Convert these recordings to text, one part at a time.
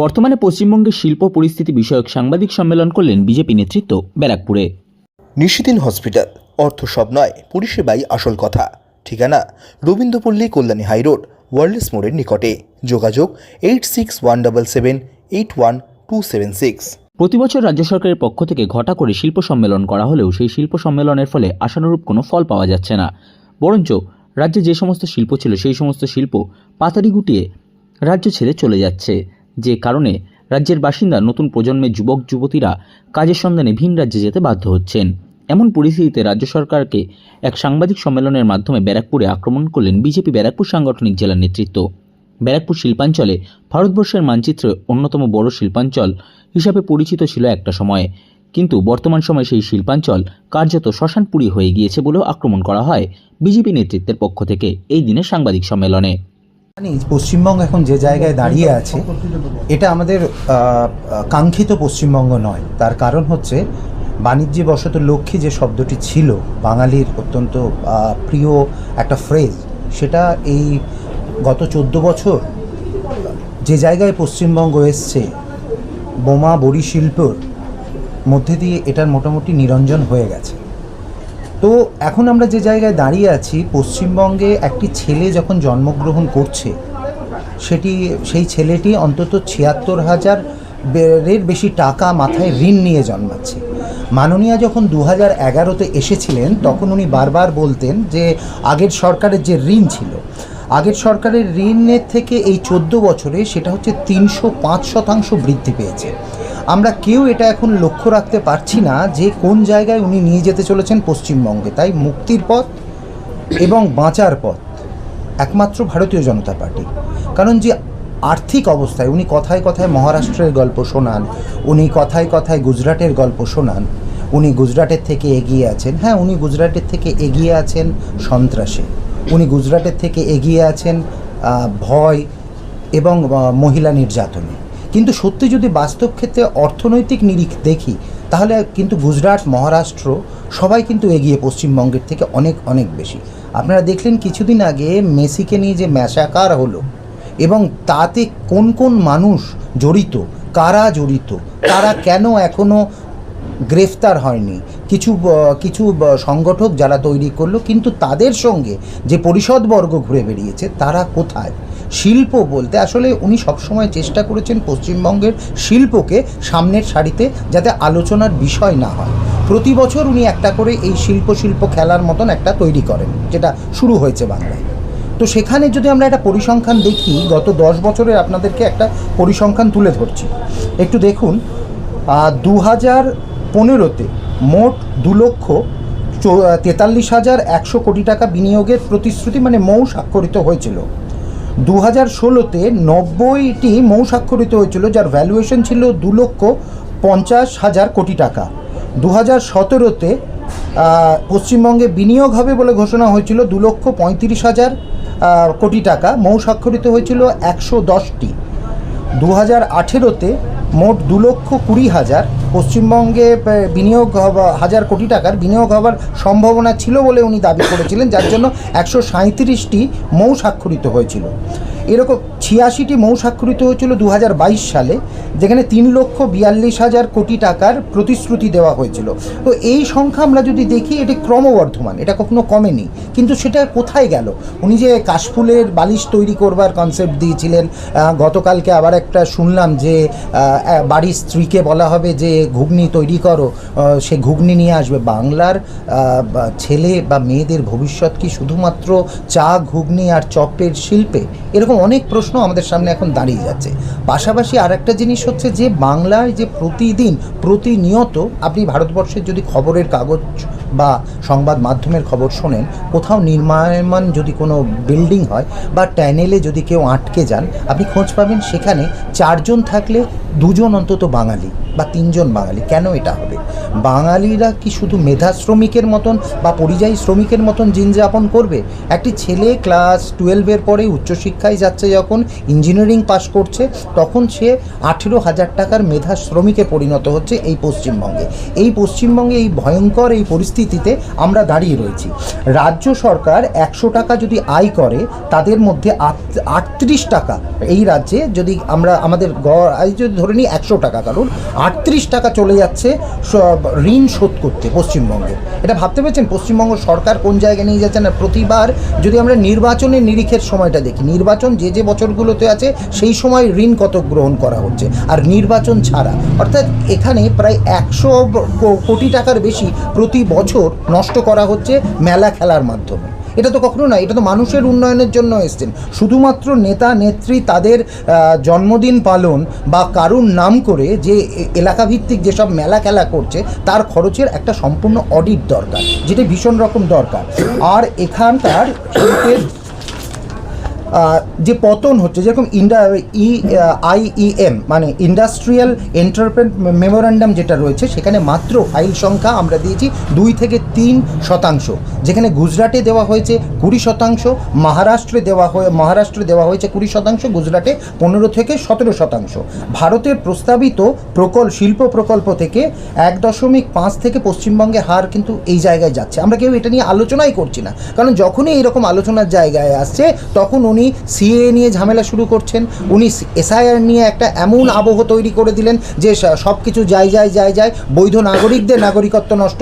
বর্তমানে পশ্চিমবঙ্গের শিল্প পরিস্থিতি বিষয়ক সাংবাদিক সম্মেলন করলেন বিজেপি নেতৃত্ব ব্যারাকপুরে। নিশিদিন হসপিটাল অর্থ সব নয় পরিষেবাই আসল কথা। ঠিকানা রবীন্দ্রপল্লী কল্যাণী হাইরোড ওয়ার্ল্ডস মোড়ের নিকটে। যোগাযোগ eight six one double seven eight one two seven six. প্রতিবছর রাজ্য সরকারের পক্ষ থেকে ঘটা করে শিল্প সম্মেলন করা হলেও সেই শিল্প সম্মেলনের ফলে আশানুরূপ কোনো ফল পাওয়া যাচ্ছে না। বরঞ্চ রাজ্যে যে সমস্ত শিল্প ছিল সেই সমস্ত শিল্প পাতারি গুটিয়ে রাজ্য ছেড়ে চলে যাচ্ছে। যে কারণে রাজ্যের বাসিন্দা নতুন প্রজন্মের যুবক, যুবতীরা কাজের সন্ধানে ভিন রাজ্যে যেতে বাধ্য হচ্ছেন। এমন পরিস্থিতিতে রাজ্য সরকারকে এক সাংবাদিক সম্মেলনের মাধ্যমে ব্যারাকপুরে আক্রমণ করলেন বিজেপি ব্যারাকপুর সাংগঠনিক জেলার নেতৃত্ব। ব্যারাকপুর শিল্পাঞ্চলে ভারতবর্ষের মানচিত্রে অন্যতম বড় শিল্পাঞ্চল হিসাবে পরিচিত ছিল একটা সময়ে। কিন্তু বর্তমান সময়ে সেই শিল্পাঞ্চল কার্যত শ্মশানপুরী হয়ে গিয়েছে বলেও আক্রমণ করা হয় বিজেপি নেতৃত্বের পক্ষ থেকে এই দিনের সাংবাদিক সম্মেলনে। পশ্চিমবঙ্গ এখন যে জায়গায় দাঁড়িয়ে আছে, এটা আমাদের কাঙ্ক্ষিত পশ্চিমবঙ্গ নয়। তার কারণ হচ্ছে বাণিজ্যে বশত লক্ষ্মী যে শব্দটি ছিল, বাঙালির অত্যন্ত প্রিয় একটা ফ্রেজ সেটা এই গত চোদ্দ বছর যে জায়গায় পশ্চিমবঙ্গ এসছে, বোমা বড়ি শিল্পর মধ্যে দিয়ে এটার মোটামুটি নিরঞ্জন হয়ে গেছে। তো এখন আমরা যে জায়গায় দাঁড়িয়ে আছি, পশ্চিমবঙ্গে একটি ছেলে যখন জন্মগ্রহণ করছে, সেটি, সেই ছেলেটি অন্তত ছিয়াত্তর হাজার এর বেশি টাকা মাথায় ঋণ নিয়ে জন্মাচ্ছে। মাননীয়া যখন দু হাজার এগারোতে এসেছিলেন, তখন উনি বারবার বলতেন যে আগের সরকারের যে ঋণ ছিল, আগের সরকারের ঋণের থেকে এই চোদ্দ বছরে সেটা হচ্ছে তিনশো পাঁচ শতাংশ বৃদ্ধি পেয়েছে। আমরা কেউ এটা এখন লক্ষ্য রাখতে পারছি না যে কোন জায়গায় উনি নিয়ে যেতে চলেছেন পশ্চিমবঙ্গে। তাই মুক্তির পথ এবং বাঁচার পথ একমাত্র ভারতীয় জনতা পার্টি। কারণ যে আর্থিক অবস্থায় উনি কথায় কথায় মহারাষ্ট্রের গল্প শোনান, উনি কথায় কথায় গুজরাটের গল্প শোনান, উনি গুজরাটের থেকে এগিয়ে আছেন। হ্যাঁ উনি গুজরাটের থেকে এগিয়ে আছেন সন্ত্রাসে। উনি গুজরাটের থেকে এগিয়ে আছেন ভয় এবং মহিলা নির্যাতনে। কিন্তু সত্যি যদি বাস্তব ক্ষেত্রে অর্থনৈতিক নিরিখ দেখি, তাহলে কিন্তু গুজরাট, মহারাষ্ট্র সবাই কিন্তু এগিয়ে পশ্চিমবঙ্গের থেকে অনেক অনেক বেশি। আপনারা দেখলেন কিছুদিন আগে মেসিকে নিয়ে যে ম্যাসাকার হলো এবং তাতে কোন কোন মানুষ জড়িত, কারা জড়িত, তারা কেন এখনও গ্রেফতার হয়নি, কিছু কিছু সংগঠক যারা তৈরি করল, কিন্তু তাদের সঙ্গে যে পরিষদবর্গ ঘুরে বেরিয়েছে তারা কোথায়? শিল্প বলতে আসলে উনি সবসময় চেষ্টা করেছেন পশ্চিমবঙ্গের শিল্পকে সামনের সারিতে যাতে আলোচনার বিষয় না হয়। প্রতি বছর উনি একটা করে এই শিল্প শিল্প খেলার মতন একটা তৈরি করেন, যেটা শুরু হয়েছে বাংলায়। তো সেখানে যদি আমরা একটা পরিসংখ্যান দেখি, গত দশ বছরের আপনাদেরকে একটা পরিসংখ্যান তুলে ধরছি। একটু দেখুন দু হাজার পনেরোতে মোট দু লক্ষ তেতাল্লিশ হাজার একশো কোটি টাকা বিনিয়োগের প্রতিশ্রুতি মানে মৌ স্বাক্ষরিত হয়েছিল। দু হাজার ষোলোতে নব্বইটি মৌ স্বাক্ষরিত হয়েছিল, যার ভ্যালুয়েশন ছিল দু লক্ষ পঞ্চাশ হাজার কোটি টাকা। দু হাজার সতেরোতে পশ্চিমবঙ্গে বিনিয়োগ হবে বলে ঘোষণা হয়েছিল দু লক্ষ পঁয়ত্রিশ হাজার কোটি টাকা। মৌ স্বাক্ষরিত হয়েছিল একশো দশটি দু হাজার আঠেরোতে মোট দু লক্ষ কুড়ি হাজার পশ্চিমবঙ্গে বিনিয়োগ হাজার কোটি টাকার বিনিয়োগ হওয়ার সম্ভাবনা ছিল বলে উনি দাবি করেছিলেন, যার জন্য একশো সাঁত্রিশটি মৌ স্বাক্ষরিত হয়েছিল। এরকম ছিয়াশিটি মৌ স্বাক্ষরিত হয়েছিল দু হাজার বাইশ সালে, যেখানে তিন লক্ষ বিয়াল্লিশ হাজার কোটি টাকার প্রতিশ্রুতি দেওয়া হয়েছিল। তো এই সংখ্যা আমরা যদি দেখি, এটি ক্রমবর্ধমান, এটা কখনো কমেনি। কিন্তু সেটা কোথায় গেল? উনি যে কাশফুলের বালিশ তৈরি করবার কনসেপ্ট দিয়েছিলেন গতকালকে আবার একটা শুনলাম যে বাড়ির স্ত্রীকে বলা হবে যে ঘুগনি তৈরি করো সে ঘুগনি নিয়ে আসবে। বাংলার ছেলে বা মেয়েদের ভবিষ্যৎ কি শুধুমাত্র চা, ঘুগনি আর চপের শিল্পে? এরকম অনেক প্রশ্ন আমাদের সামনে এখন দাঁড়িয়ে যাচ্ছে। পাশাপাশি আর একটা জিনিস হচ্ছে যে, বাংলায় যে প্রতিদিন, প্রতিনিয়ত আপনি ভারতবর্ষের যদি খবরের কাগজ বা সংবাদ মাধ্যমের খবর শোনেন, কোথাও নির্মাণ যদি কোনো বিল্ডিং হয় বা ট্যানেলে যদি কেউ আটকে যান, আপনি খোঁজ পাবেন সেখানে চারজন থাকলে দুজন অন্তত বাঙালি বা তিনজন বাঙালি, কেন এটা হবে? বাঙালিরা কি শুধু মেধা শ্রমিকের মতন বা পরিযায়ী শ্রমিকের মতন জীবনযাপন করবে? একটি ছেলে ক্লাস টুয়েলভের পরে উচ্চশিক্ষায় যাচ্ছে যখন ইঞ্জিনিয়ারিং পাশ করছে, তখন সে আঠেরো হাজার টাকার মেধা শ্রমিকে পরিণত হচ্ছে এই পশ্চিমবঙ্গে। এই পশ্চিমবঙ্গে এই ভয়ঙ্কর এই পরিস্থিতিতে আমরা দাঁড়িয়ে রয়েছি। রাজ্য সরকার একশো টাকা যদি আয় করে, তাদের মধ্যে আট- আটত্রিশ টাকা এই রাজ্যে যদি আমরা আমাদের গড় যদি ধরে নিই একশো টাকা কারণ আটত্রিশ টাকা চলে যাচ্ছে ঋণ শোধ করতে পশ্চিমবঙ্গে। এটা ভাবতে পেরেছেন? পশ্চিমবঙ্গ সরকার কোন জায়গায় নিয়ে যাচ্ছে? না, প্রতিবার যদি আমরা নির্বাচনের নিরিখের সময়টা দেখি, নির্বাচন যে যে বছরগুলোতে আছে, সেই সময় ঋণ কত গ্রহণ করা হচ্ছে। আর নির্বাচন ছাড়া, অর্থাৎ এখানে প্রায় একশো কোটি টাকার বেশি প্রতি বছর নষ্ট করা হচ্ছে মেলা খেলার মাধ্যমে। এটা তো কখনো নয়, এটা তো মানুষের উন্নয়নের জন্য এসছেন শুধুমাত্র নেতা, নেত্রী, তাদের জন্মদিন পালন বা কারুর নাম করে যে এলাকাভিত্তিক যেসব মেলা খেলা করছে, তার খরচের একটা সম্পূর্ণ অডিট দরকার, যেটা ভীষণ রকম দরকার। আর এখানকার শিল্পের যে পতন হচ্ছে, যেরকম ইন্ডা, ই আইইএম মানে ইন্ডাস্ট্রিয়াল এন্টারপ্রেন মেমোরান্ডাম যেটা রয়েছে, সেখানে মাত্র ফাইল সংখ্যা আমরা দিয়েছি দুই থেকে তিন শতাংশ। যেখানে গুজরাটে দেওয়া হয়েছে কুড়ি শতাংশ, মহারাষ্ট্রে দেওয়া হয়ে, মহারাষ্ট্রে দেওয়া হয়েছে কুড়ি শতাংশ, গুজরাটে পনেরো থেকে সতেরো শতাংশ। ভারতের প্রস্তাবিত প্রকল্প শিল্প প্রকল্প থেকে এক দশমিক পাঁচ থেকে পশ্চিমবঙ্গের হার কিন্তু এই জায়গায় যাচ্ছে। আমরা কেউ এটা নিয়ে আলোচনাই করছি না। কারণ যখনই এইরকম আলোচনার জায়গায় আসছে, তখন উনি সিএ নিয়ে ঝামেলা শুরু করছেন। উনি এসআইআর নিয়ে একটা এমন আবহ তৈরি করে দিলেন যে সব কিছু যাই যাই যাই যাই বৈধ নাগরিকদের নাগরিকত্ব নষ্ট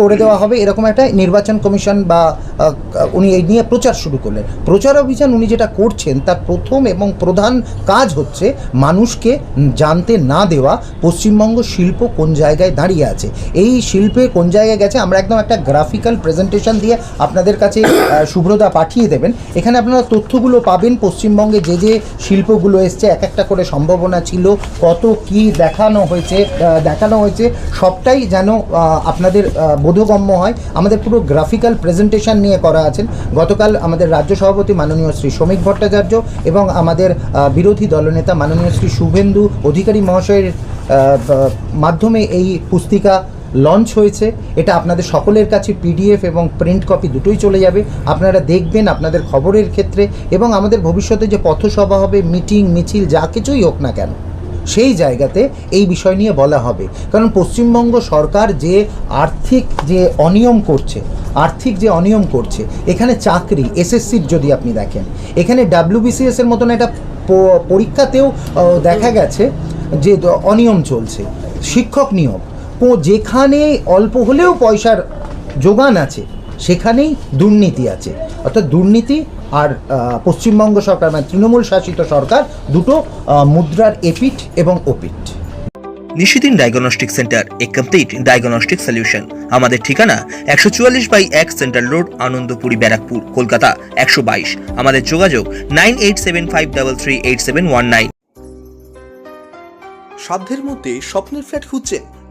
করে দেওয়া হবে। এরকম একটা নির্বাচন কমিশন বা উনি এই নিয়ে প্রচার শুরু করলেন। প্রচার অভিযান উনি যেটা করছেন তার প্রথম এবং প্রধান কাজ হচ্ছে মানুষকে জানতে না দেওয়া পশ্চিমবঙ্গ শিল্প কোন জায়গায় দাঁড়িয়ে আছে। এই শিল্পে কোন জায়গায় গেছে আমরা একদম একটা গ্রাফিক্যাল প্রেজেন্টেশন দিয়ে আপনাদের কাছে আহ, শুভ্রদা পাঠিয়ে দেবেন। এখানে আপনারা তথ্যগুলো পাবেন। পশ্চিমবঙ্গে যে যে শিল্পগুলো এসছে, এক একটা করে সম্ভাবনা ছিল, কত কি দেখানো হয়েছে দেখানো হয়েছে, সবটাই যেন আপনাদের বোধগম্য হয়। আমাদের পুরো গ্রাফিক্যাল প্রেজেন্টেশন নিয়ে করা আছেন। গতকাল আমাদের রাজ্য সভাপতি মাননীয় শ্রী শ্রমিক ভট্টাচার্য এবং আমাদের বিরোধী দলনেতা মাননীয় শ্রী শুভেন্দু অধিকারী মহাশয়ের মাধ্যমে এই পুস্তিকা লঞ্চ হয়েছে। এটা আপনাদের সকলের কাছে পিডিএফ এবং প্রিন্ট কপি দুটোই চলে যাবে। আপনারা দেখবেন আপনাদের খবরের ক্ষেত্রে এবং আমাদের ভবিষ্যতে যে পথসভা হবে মিটিং মিছিল, যা কিছুই হোক না কেন, সেই জায়গাতে এই বিষয় নিয়ে বলা হবে। কারণ পশ্চিমবঙ্গ সরকার যে আর্থিক যে অনিয়ম করছে, আর্থিক যে অনিয়ম করছে, এখানে চাকরি এসএসসির যদি আপনি দেখেন, এখানে ডাব্লিউবিসিএস এর মতন একটা পরীক্ষাতেও দেখা গেছে যে অনিয়ম চলছে। শিক্ষক নিয়োগ যেখানে অল্প হলেও পয়সার যোগান আছে সেখানেই দুর্নীতি আছে। অর্থাৎ দুর্নীতি আর পশ্চিমবঙ্গ সরকার মানে তৃণমূল শাসিত সরকার দুটো মুদ্রার এপিঠ এবং ওপিট Nishidin diagnostic centre a complete diagnostic solution আমাদের ঠিকানা একশো চুয়াল্লিশ বাই এক সেন্ট্রাল রোড আনন্দপুরি ব্যারাকপুর কলকাতা একশো বাইশ। আমাদের যোগাযোগ nine eight seven five double three eight seven one nine. সাধ্যের মধ্যে স্বপ্নের ফ্ল্যাট খুঁজছেন